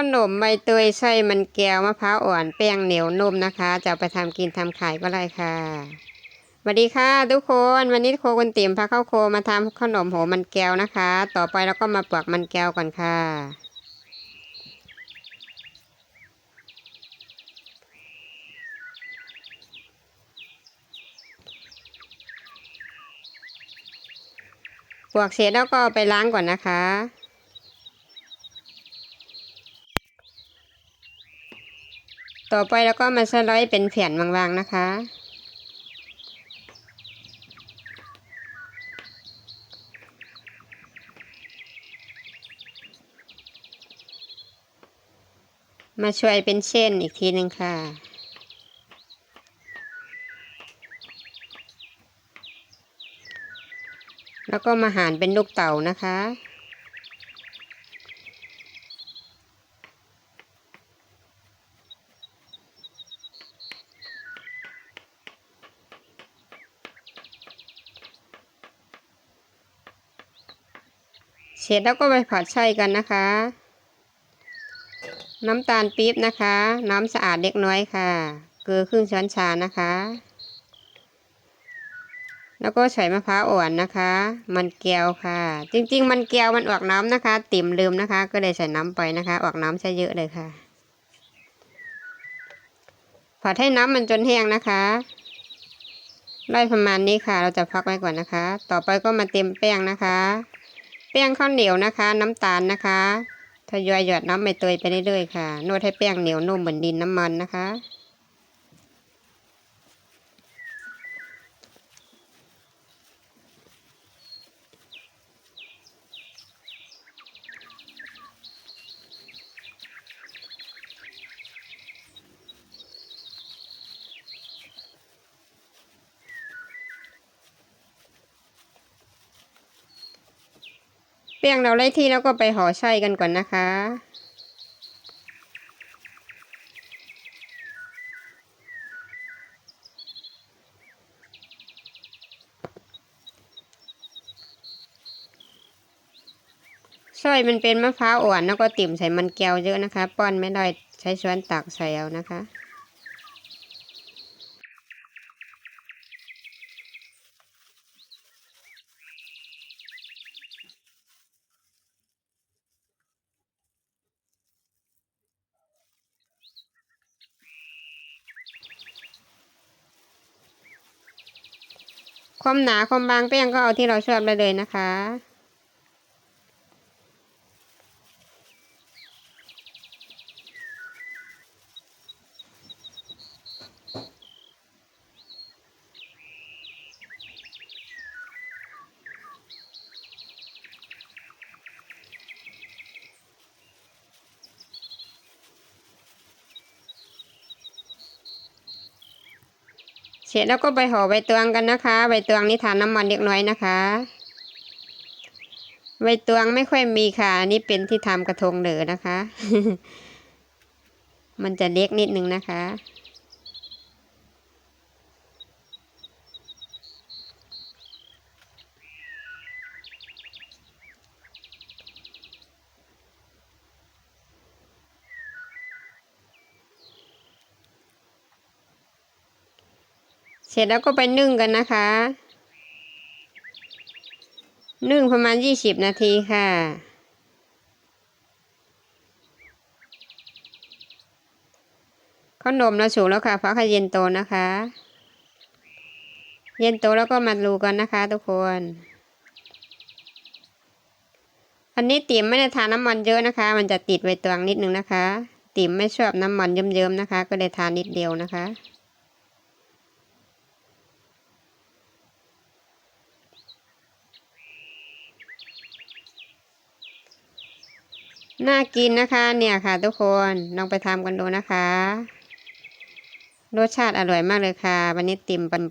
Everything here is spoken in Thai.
ขนมใบเตยไส้มันแก้วมะพร้าวอ่อนแป้งเหนียวนุ่มนะคะ จะไปทำกินทำขายก็ได้ค่ะสวัสดีค่ะทุกคนวันนี้โคกุนติ๋มพาเข้าโคมาทำขนมโหมันแก้วนะคะ ต่อไปเราก็มาปอกมันแก้วก่อนค่ะปวกเสร็จแล้วก็ไปล้างก่อนนะคะ ต่อไปแล้วก็มาสไลด์เป็นแผ่นบางๆนะคะ มาช่วยเป็นเส้นอีกทีหนึ่งค่ะแล้วก็มาหันเป็นลูกเต่านะคะ เสร็จแล้วก็ไปผัดไส้กันนะคะ น้ำตาลปี๊บนะคะ น้ำสะอาดเล็กน้อยค่ะ เกลือครึ่งช้อนชานะคะ แล้วก็ใส่มะพร้าวอ่อนนะคะ มันแก้วค่ะ จริง ๆ มันแก้วมันออกน้ำนะคะ ติ่มลืมนะคะ ก็เลยใส่น้ำไปนะคะ ออกน้ำใช้เยอะเลยค่ะ ผัดให้น้ำมันจนแห้งนะคะได้ประมาณนี้ค่ะ เราจะพักไว้ก่อนนะคะ ต่อไปก็มาเต็มแป้งนะคะ ป้งข้าวเหนียวนะคะ น้ำตาลนะคะทยอยหยอดน้ำใบเตยไปเรื่อยๆค่ะนวดให้แป้งเหนียวนุ่มเหมือนดินน้ำมันนะคะ แป้งเราได้ที่แล้วก็ไปห่อไส้กันก่อนนะคะ สร้อยมันเป็นมะพร้าวอ่อนแล้วก็ติ่มใส่มันแก้วเยอะนะคะ ป้อนไม่ได้ใช้ช้อนตักใส่เอานะคะ ความหนาความบางแป้งก็เอาที่เราชอบได้เลยนะคะ เสร็จแล้วก็ไปห่อใบตองกันนะคะ ใบตองนี่ทานน้ำมันเล็กน้อยนะคะ ใบตองไม่ค่อยมีค่ะอันนี่เป็นที่ทำกระทงเหลือนะคะ มันจะเล็กนิดนึงนะคะ สร็จแล้วก็ไปนึ่งกันนะคะ นึ่งประมาณยี่สิบนาทีค่ะขนมเราสุกแล้วค่ะฟ้าขเย็นโตนะคะ เย็นโตแล้วก็มาดูกันนะคะทุกคน อันนี้ติ๋มไม่ได้ทาน้ำมันเยอะนะคะ มันจะติดไว้ตวงนิดนึงนะคะ ติ๋มไม่ชอบน้ำมันเยิ้มๆนะคะ ก็เลยทานนิดเดียวนะคะ น่ากินนะคะเนี่ยค่ะ ทุกคนลองไปทำกันดูนะคะ รสชาติอร่อยมากเลยค่ะวันนี้ติ่มปัน